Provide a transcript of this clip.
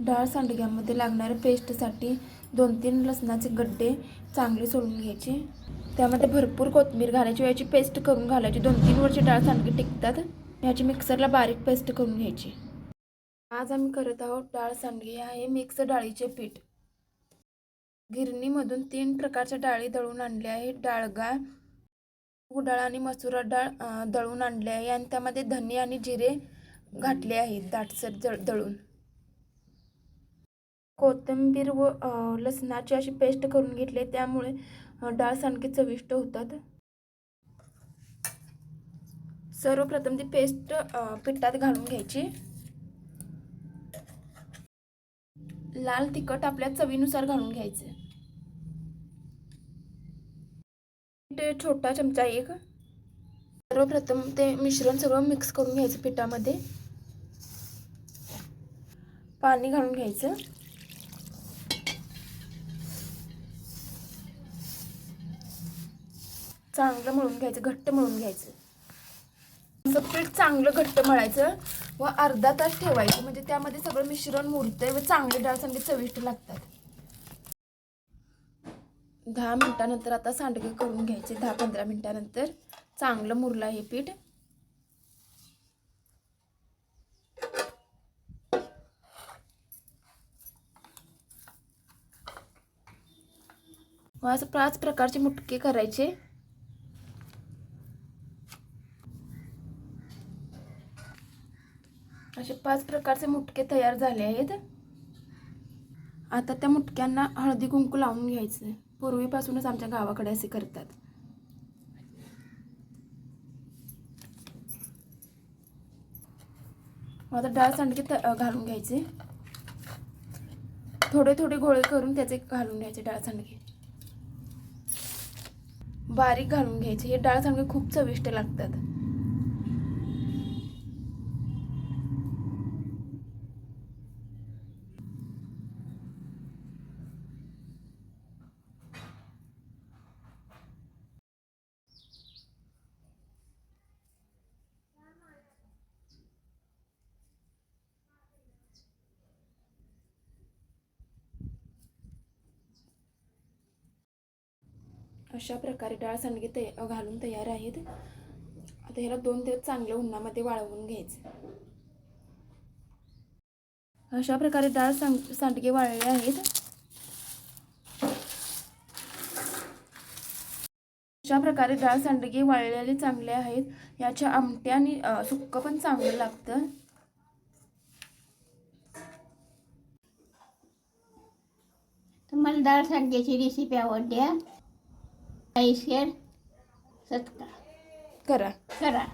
डाळ सांडग्यामध्ये लागणाऱ्या पेस्टसाठी दोन तीन लसणाचे गड्डे चांगले सोडून घ्यायचे. त्यामध्ये भरपूर कोथमीर घालायची याची पेस्ट करून घालायची. दोन तीन वर्षी डाळ सांडगी टिकतात याची मिक्सरला बारीक पेस्ट करून घ्यायची. आज आम्ही करत आहोत डाळ सांडगी. आहे मिक्स डाळीचे पीठ. गिरणीमधून तीन प्रकारच्या डाळी दळून आणल्या आहे डाळगा मूग डाळ आणि मसुरा डाळ दळून आणली आहे. आणि त्यामध्ये धने आणि जिरे घातले आहेत दाटसर जळ दळून. कोथिंबीर व लसणाची अशी पेस्ट करून घेतली आहे, त्यामुळे डाळ सांडगे चविष्ट होतात. सर्वप्रथम ती पेस्ट पिठात घालून घ्यायची. लाल तिखट आपल्या चवीनुसार घालून घ्यायचे. मीठ छोटा चमचा एक. सर्वप्रथम ते मिश्रण सगळं मिक्स करून घ्यायचं पिठामध्ये. पाणी घालून घ्यायचं. चांगलं मळून घ्यायचं घट्ट मळून घ्यायचं. असं पीठ चांगलं घट्ट मळायचं व अर्धा तास ठेवायचं. म्हणजे त्यामध्ये सगळं मिश्रण मुरतंय व चांगले डाळ सांडगे चविष्ट लागतात. दहा मिनिटानंतर आता सांडगे करून घ्यायचे. दहा पंधरा मिनिटानंतर चांगलं मुरलं हे पीठ. व असं पाच प्रकारचे मुटके करायचे. असे पाच प्रकारचे मुटके तयार झाले आहेत. आता त्या मुटक्यांना हळदी कुंकू लावून घ्यायचं. पूर्वीपासूनच आमच्या गावाकडे असे करतात. आता डाळ सांडके त घालून घ्यायचे. थोडे थोडे गोळे करून त्याचे घालून घ्यायचे डाळ सांडगे. बारीक घालून घ्यायचे. हे डाळ सांडगे खूप चविष्ट लागतात. अशा प्रकारे डाळ सांडगे ते घालून तयार आहेत. आता ह्याला दोन दिवस चांगलं उन्हामध्ये वाळवून घ्यायचं. अशा प्रकारे डाळ सांग सांडगे वाळले आहेत. अशा प्रकारे डाळ सांडगे वाळलेले चांगले आहेत. याच्या आमट्याने आणि सुक्क पण चांगलं लागतं. तुम्हाला डाळ सांडग्याची रेसिपी आवडते शेअर सबस्क्राईब करा करा